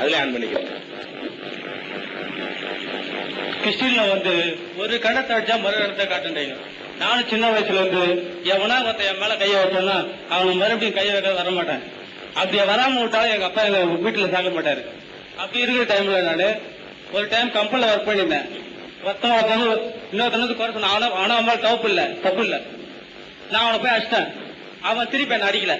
அதுல ஆன் பண்ணிக்கிறேன் கிறிஸ்டின்ல வந்து ஒரு கணத்தை வச்சா மறு கணத்தை காட்டுன்றீங்க நானும் சின்ன வயசுல இருந்து எவனா ஒருத்தன் என் மேல கையை வச்சோம்னா அவன் மறுபடியும் கையை வைக்க வர மாட்டேன் அப்படி வராம விட்டாலும் எங்க அப்பா எங்க வீட்டுல சாக மாட்டாரு. அப்படி இருக்கிற டைம்ல நானு ஒரு டைம் கம்பெனில ஒர்க் பண்ணியிருந்தேன். ஒருத்தன் ஒருத்தன் இன்னொருத்தனுக்கு குறை சொன்னான் அவன அவன் அம்மா தப்பு இல்ல தப்பு இல்ல. நான் அவனை போய் அடிச்சிட்டேன். அவன் திருப்பி என்ன அடிக்கல.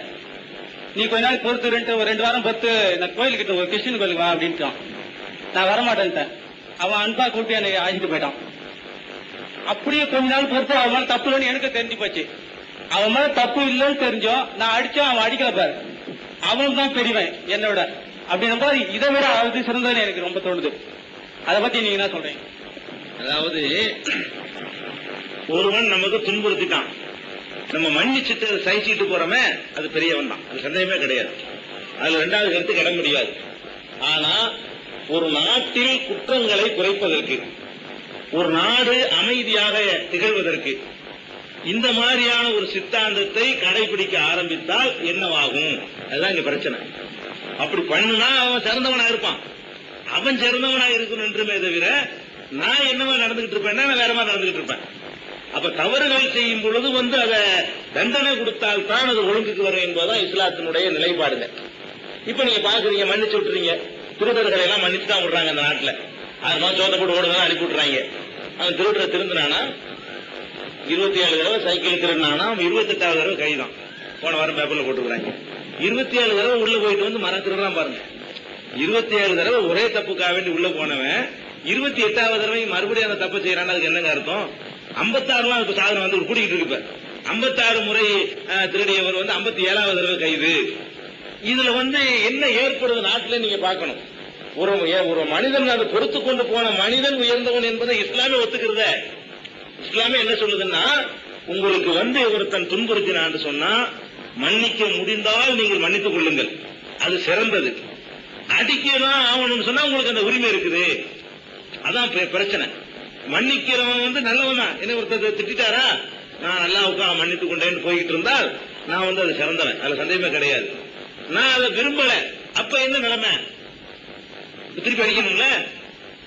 நீ கொஞ்ச நாள் பொறுத்து ரெண்டு ஒரு ரெண்டு வாரம் பொறுத்து இந்த கோயிலுக்கிட்ட ஒரு கிருஷ்ணன் கோயிலுக்கு வா அப்படின்ட்டான். நான் வரமாட்டேன்ட்டேன். அவன் அன்பா கூட்டி என்னை அழைச்சிட்டு போயிட்டான். அப்படியே கொஞ்ச நாள் பொறுத்து அவன் மேல தப்பு இல்லைன்னு எனக்கு தெரிஞ்சு போச்சு. அவன் மேல தப்பு இல்லைன்னு தெரிஞ்சோம். நான் அடிச்சா அவன் அடிக்கல பாரு. அவன் தான் பெரியவன் என்னோட. அப்படின்னும் போது இதை விட அவது சிறந்ததுன்னு எனக்கு ரொம்ப தோணுது. அதை பத்தி நீங்க என்ன சொல்றீங்க? அதாவது ஒருவன் நமக்கு துன்புறுத்திட்டான். நம்ம மன்னிச்சுட்டு அதை சகிச்சுட்டு போறோமே அது பெரியவன் தான். அது சந்தேகமே கிடையாது. அதுல ரெண்டாவது கருத்து கிட முடியாது. ஆனா ஒரு நாட்டில் குற்றங்களை குறைப்பதற்கு ஒரு நாடு அமைதியாக திகழ்வதற்கு இந்த மாதிரியான ஒரு சித்தாந்தத்தை கடைபிடிக்க ஆரம்பித்தால் என்னவாகும்? அதுதான் இங்க பிரச்சனை. அப்படி பண்ணுனா அவன் சிறந்தவனா இருப்பான். அவன் சிறந்தவனா இருக்கணும் என்றுமே தவிர நான் என்னவா நடந்துகிட்டு இருப்பேன்னா நான் வேற மாதிரி நடந்துகிட்டு இருப்பேன். அப்ப தவறுகள் செய்யும் பொழுது வந்து அதை தண்டனை கொடுத்தால் தான் அது ஒழுங்குக்கு வரும் என்பதுதான் இஸ்லாத்தினுடைய நிலைப்பாடுங்க. இப்ப நீங்க பாக்குறீங்க மன்னிச்சு விட்டுறீங்க. திருடர்களை எல்லாம் மன்னிச்சு தான் விடுறாங்க அந்த நாட்டுல. ஆறு மாசம் சோத்த போட்டு ஓடுதான் அனுப்பி விட்டுறாங்க. அவன் திருடுற திருந்தினானா? இருபத்தி ஏழு தடவை சைக்கிள் திருடினானா? அவன் இருபத்தெட்டாவது தடவை கைதான். போன வாரம் பேப்பர்ல போட்டுக்கிறாங்க இருபத்தி ஏழு தடவை உள்ள போயிட்டு வந்து மரம் திருடுறான் பாருங்க. இருபத்தி ஏழு தடவை ஒரே தப்புக்காக வேண்டி உள்ள போனவன் இருபத்தி எட்டாவது தடவை மறுபடியும் அந்த தப்பு செய்யறான்னு அதுக்கு என்னங்க அர்த்தம்? ஐம்பத்தாறுலாம் இப்ப சாதனை வந்து கூட்டிகிட்டு இருக்கு ஐம்பத்தாறு முறை திருடியவர் வந்து ஐம்பத்தி ஏழாவது தடவை கைது. இதுல வந்து என்ன ஏற்படுது நாட்டில் நீங்க பார்க்கணும். ஒரு ஒரு மனிதன் அதை பொறுத்து கொண்டு போன மனிதன் உயர்ந்தவன் என்பதை இஸ்லாமே ஒத்துக்கிறத. இஸ்லாமே என்ன சொல்லுதுன்னா உங்களுக்கு வந்து ஒருத்தன் துன்புறுத்தினான்னு சொன்னா மன்னிக்க முடிந்தால் நீங்கள் மன்னித்துக் கொள்ளுங்கள். அது சிறந்தது. அடிக்கலாம் ஆகணும்னு சொன்னா உங்களுக்கு அந்த உரிமை இருக்குது. அதான் பிரச்சனை. மன்னிக்கிறவன் வந்து நல்லவன்? தான் என்ன ஒருத்தர் திட்டாரா நான் அல்லாவுக்கு அவன் மன்னித்துக் கொண்டேன்னு போய்கிட்டு இருந்தால் நான் வந்து அது சிறந்தவன். அதுல சந்தேகமே கிடையாது. நான் அதை விரும்பல. அப்ப என்ன நிலைமை? திருப்பி அடிக்கணும்ல?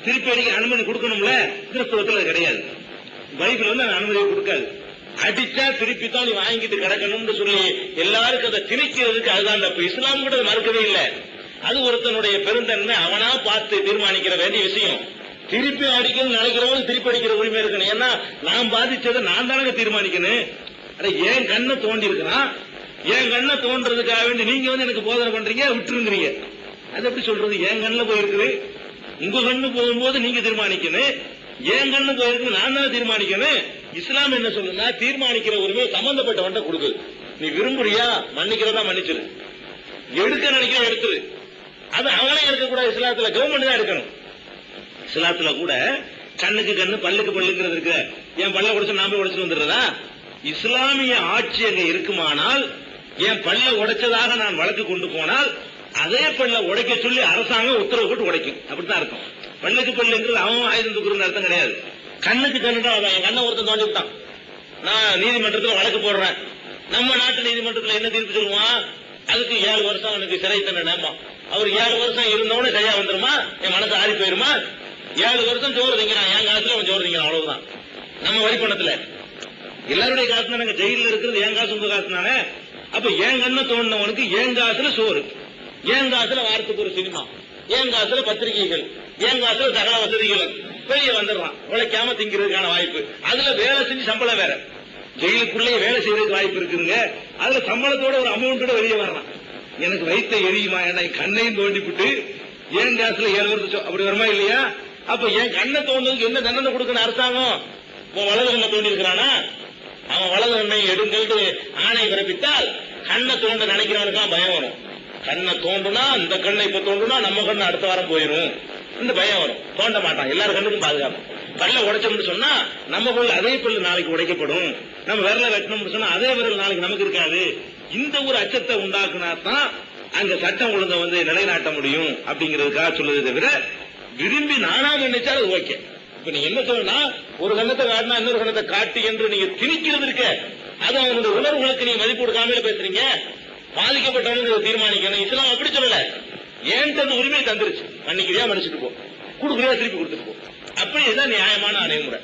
திருப்பி அடிக்க அனுமதி கொடுக்கணும்ல? கிறிஸ்தவத்தில் அது கிடையாது. பைபிள் வந்து அந்த அனுமதியை கொடுக்காது. அடிச்சா திருப்பி தான் நீ வாங்கிட்டு கிடக்கணும்னு சொல்லி எல்லாருக்கும் அதை திணிக்கிறதுக்கு அதுதான் தப்பு. இஸ்லாம் கூட மறுக்கவே இல்லை. அது ஒருத்தனுடைய பெருந்தன்மை. அவனா பார்த்து தீர்மானிக்கிற வேண்டிய விஷயம். திருப்பி அடிக்கணும்னு நினைக்கிறவங்க திருப்பி அடிக்கிற உரிமை இருக்கணும். ஏன்னா நான் பாதிச்சதை நான் தானே தீர்மானிக்கணும். அட என் கண்ணை தோண்டி இருக்கிறான் என் கண்ணை தோன்றதுக்காக வேண்டி நீங்க வந்து எனக்கு போதனை பண்றீங்க விட்டுருங்கிறீங்க. அது எப்படி சொல்றது? என் கண்ணில் போயிருக்குது. உங்க கண்ணு போகும்போது நீங்க தீர்மானிக்கணும். என் கண்ணு போயிருக்கு நான் தான் தீர்மானிக்கணும். இஸ்லாம் என்ன சொல்லுன்னா தீர்மானிக்கிற உரிமை சம்பந்தப்பட்டவன்ட்ட கொடுக்குது நீ விரும்புறியா? மன்னிக்கிறதா? மன்னிச்சிரு. எடுக்க நினைக்கிற எடுத்துரு. அது அவனே இருக்கக்கூடாது இஸ்லாத்துல. கவர்மெண்ட் தான் எடுக்கணும். சிலாத்துல கூட கண்ணுக்கு கண்ணு பல்லுக்கு பல்லுங்கிறது இருக்கு. என் பல்ல உடைச்சு நாம உடைச்சிட்டு வந்துடுறதா? இஸ்லாமிய ஆட்சி அங்க இருக்குமானால் என் பல்ல உடைச்சதாக நான் வழக்கு கொண்டு போனால் அதே பல்ல உடைக்க சொல்லி அரசாங்கம் உத்தரவு போட்டு உடைக்கும். அப்படித்தான் இருக்கும் பல்லுக்கு பல்லுங்கிறது அவன் ஆயுதம் தூக்குறன்னு அர்த்தம் கிடையாது. கண்ணுக்கு கண்ணுடா என் கண்ணை ஒருத்தன் தோண்டி விட்டான் நான் நீதிமன்றத்துல வழக்கு போடுறேன். நம்ம நாட்டு நீதிமன்றத்துல என்ன தீர்ப்பு சொல்லுவான்? அதுக்கு ஏழு வருஷம் அவனுக்கு சிறை தண்டனைமா அவர் ஏழு வருஷம் இருந்தவனே சரியா வந்துருமா? என் மனசு ஆறி போயிருமா? ஏழு வருஷம் சோறு திங்கிறான். என் காசுல அவன் சோறு திங்கிறான்? அவ்வளவுதான். நம்ம வரி பணத்துல. எல்லாருடைய காசு தானே ஜெயில இருக்கிறது என் காசு உங்க காசு தானே அப்ப என் கண்ணை தோணுனவனுக்கு என் காசுல சோறு. என் காசுல வாரத்துக்கு ஒரு சினிமா. என் காசுல பத்திரிகைகள். என் காசுல சகல வசதிகள். வெளியே வந்துடுறான். உழைக்காம திங்கிறதுக்கான வாய்ப்பு. அதுல வேலை செஞ்சு சம்பளம் வேற. ஜெயிலுக்குள்ளே வேலை செய்யறதுக்கு வாய்ப்பு இருக்குதுங்க. அதுல சம்பளத்தோட ஒரு அமௌண்ட்டோட வெளியே வரலாம். எனக்கு வைத்த எரியுமா? என்னை கண்ணையும் தோண்டிவிட்டு ஏன் காசுல ஏழு வருஷம் அப்படி வருமா இல்லையா? அப்ப என் கண்ணை தோண்டதுக்கு என்ன தண்டனை கொடுக்கணும் அரசாங்கம்? உன் வலது கண்ணை தோண்டி இருக்கிறானா? அவன் வலது கண்ணை எடுங்கள்ட்டு ஆணை பிறப்பித்தால் கண்ணை தோண்ட நினைக்கிறவனுக்கு பயம் வரும். கண்ணை தோண்டுனா இந்த கண்ணை இப்ப தோண்டுனா நம்ம கண்ணு அடுத்த வாரம் போயிரும். இந்த பயம் வரும். தோண்ட மாட்டான். எல்லாரும் கண்ணுக்கும் பாதுகாப்பு. பல்ல உடைச்சோம்னு சொன்னா நம்ம பல்லு அதே பல்லு நாளைக்கு உடைக்கப்படும். நம்ம விரல வெட்டணும்னு சொன்னா அதே விரல் நாளைக்கு நமக்கு இருக்காது. இந்த ஒரு அச்சத்தை உண்டாக்குனா தான் அங்க சட்டம் ஒழுங்க வந்து நிலைநாட்ட முடியும் அப்படிங்கிறதுக்காக சொல்லுது தவிர விரும்பி நானா நினைச்சா அது ஓகே. இப்ப நீங்க என்ன சொல்லணும்னா ஒரு கண்ணத்தை காட்டினா இன்னொரு கண்ணத்தை காட்டு என்று நீங்க திணிக்கிறது இருக்க. அது அவனுடைய உணர்வுகளுக்கு நீங்க மதிப்பு கொடுக்காமல பேசுறீங்க. பாதிக்கப்பட்டவங்க தீர்மானிக்கணும். இஸ்லாம் அப்படி சொல்லல. ஏன் தந்து உரிமையை தந்துருச்சு? மன்னிக்கிறியா மன்னிச்சுட்டு போ. கொடுக்குறியா திருப்பி கொடுத்துட்டு போ. அப்படி இதுதான் நியாயமான அணுகுமுறை